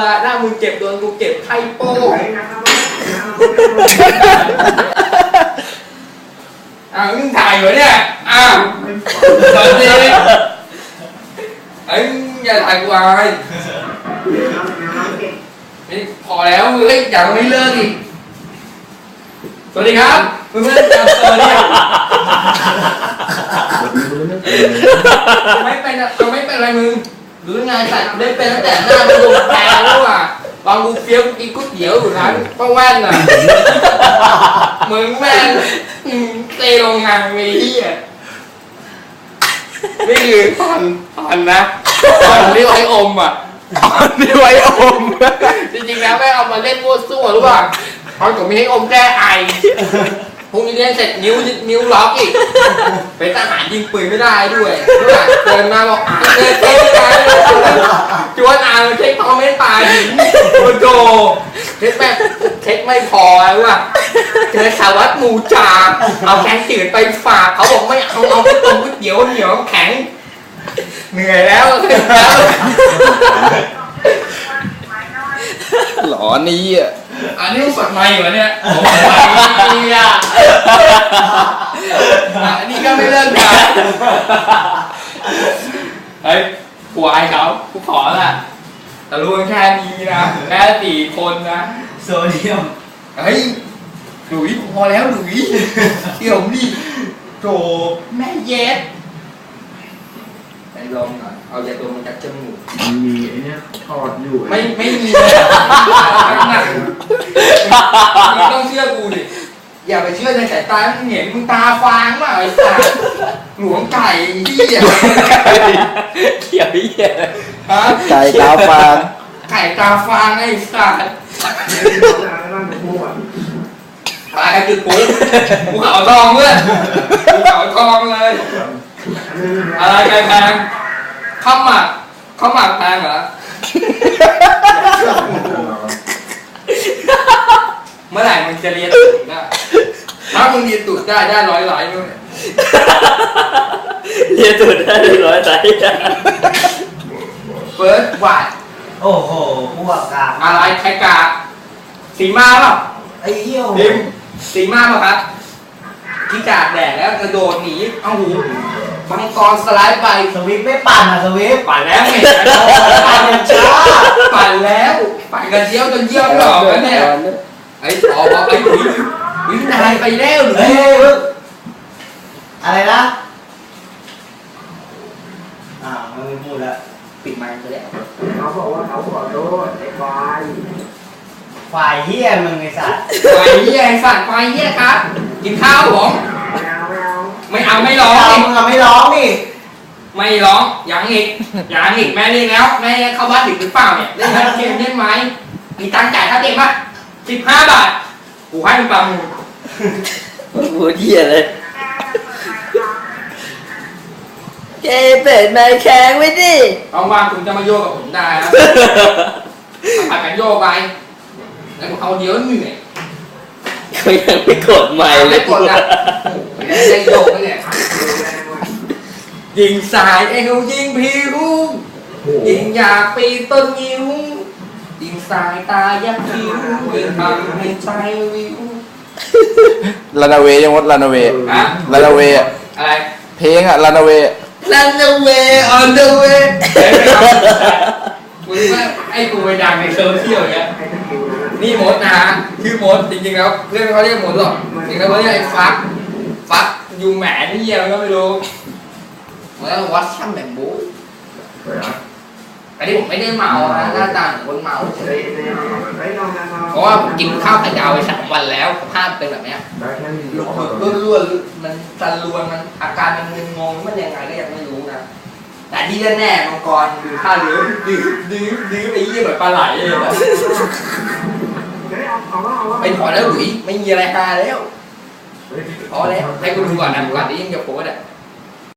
ละหน้ามึงเจ็บโดนกูเก็บไข้โป้งอ้าวมึงถ่ายอยู่เนี่ย อ้าวสวัสดีเอ้ยอย่าถ่ายกูอายนี่พอแล้วเฮ้ยยังไม่เลิกอีก สวัสดีครับเพื่อนๆจำตัวเนี่ยไม่เป็นอะเอาไม่เป็นอะไรมึง หรืองานสัตว์ได้เป็นตั้งแต่หน้าดูแพงแล้วอะบางกูเฟี้ยวกินก๋วยเตี๋ยวอยู่ร้านป้าแว่นอะมึงแม่งอืมเตะโรงงานมีที่อะนี่คือตอนตอนนะตอนที่ไว้อมอะ นี่ไว้อม จริงๆแล้วไม่เอามาเล่นมั่วซั่วหรือเปล่าตอนผมมีให้อมแก้ไอ พรุ่งนี้เรียนเสร็จนิ้วนิ้วล็อกอีก เป็นทหารยิงปืนไม่ได้ด้วยเดินมาบอกอ่านเช็คเช็คไปจวนอ่านเช็คคอมเมนต์ตายโอ้โหเช็คแม่เช็คไม่พอเลยว่ะเจอสารวัตรหมูจ่าเอาแกงจืดไปฝากเขาบอกไม่เอาเอาไปต้มก๋วยเตี๋ยวเหนียวแข็ง เหนื่อยแล้วหลอนี้อะ อันนี้สดใหม่อยู่เนี่ยโอ้ยอะอันนี้ก็ไม่เลิกกันเฮ้ยกูอายเขากูขอละแต่รู้กันแค่นี้นะแค่สี่คนนะโซเดียมเฮ้ยหลุยพอแล้วหลุยเที่ยวนี่โจแม่เย็ดไปลองหน่อยเอายาดมมาจากจมูกมีไอ้เนี่ยทอดอยู่ไม่ไม่มีเลย มึงต้องเชื่อกูดิอย่าไปเชื่อในสายตามึงเห็นมึงตาฟางมากไอ้สัสหลวงไก่ที่อะเขียวเหี้ยฮะไก่ตาฟางไก่ตาฟางไอ้สัสตายจุดปุ๊บกูเขาทองเพื่อนกูเขาทองเลย อะไรไก่แพงข้าวหมักข้าวหมักแพงเหรอ เมื่อไหร่มึงจะเรียนตูดได้ถ้ามึงเรียนตูดได้ได้ร้อยหลายด้วยเรียนจุดได้หนึ่งร้อยใจเฟิร์สวัดโอ้โหพวกกาอะไรใครกาสีมาเปล่าไอ้เหี้ยวดิมสีมาเปล่าครับที่กาดแดดแล้วกระโดดหนีเอาหูมังกรสไลด์ไปสวิฟไม่ปั่นอะสวิฟปั่นแล้วไงปั่นยังช้าปั่นแล้วปั่นกันเยี่ยวจนเยี่ยวหลอกแล้วเนี่ย ไอ้ต่อบอกไอ้หลุยหลุยนายไปแล้วหรือเฮ้ยเฮ้ยอะไรนะอ่าวไม่พูดแล้วปิดไมค์ไปแล้วเขาบอกว่าเขาขอโทษไอ้ควายฝ่ายเหี้ยมึงไอ้สัตว์ไปเยี่ยไอ้สัตว์ไปเยี่ยครับ กินข้าวผมไม่เอาไม่เอาไม่เอาไม่ร้องเราอีกมึงอะไม่ร้องนี่ไม่ร้องยังอีกยังอีกแม่เรียกแล้วแม่เข้าบ้านดึกหรือเปล่าเนี่ยเล่นเล่นเกมเล่นไหมมีตังค์จ่ายค่าเต็มปะ สิบห้าบาท กูให้มึงประมูลพูดเหี้ยเลยเจ๊เป็ดมาแข็งไว้ดิว่างๆคุณจะมาโยกกับผมได้นะผัดกันโยกไป แล้วกูเอาเดียวเหนื่อยเขายังไม่กดใหม่เลไม่ยกดนะโอ้โหไม่ได้โยกเลยเนี่ยยิงสายเอวยิงผิวยิงอยากปีนต้นงิ้วยิง สายตายักคิ้วยิงทำให้ใจวิวลานาเวยังวดลานาเวฮะลานาเวอะอะไรเพลงอะลานาเว Run away on the way มึงว่าไอ้กูไปดังในโซเชียลอย่างเงี้ยให้สกิลนะนี่มดนะฮะชื่อมดจริงๆแล้วเพื่อนเขาเรียกมดหรอกจริงๆแล้วเขาเรียกไอ้ฟักฟักยูแหมนี่เหี้ยมันก็ไม่รู้เหมือนวัดช่ำแบบบู๊ อันนี้ผมไม่ได้เมานะหน้าตาเหมือนคนเมาเฮ้ยเพราะว่าผมกินข้าวไข่ดาวไปสามวันแล้วสภาพเป็นแบบเนี้ยได้แค่นี้หลุดหลุดล้วนมันสันลวนมันอาการมันมึนงงมันยังไงก็ยังไม่รู้นะแต่ที่แน่ๆมังกรดูท่าเรือดื้อดื้อดื้อไปยี่เหมือนปลาไหลเลยไปพอแล้วหลุยไม่มีอะไรฮาแล้วพอแล้วให้กูดูก่อนนะก่อนที่ยังจะโพสอะ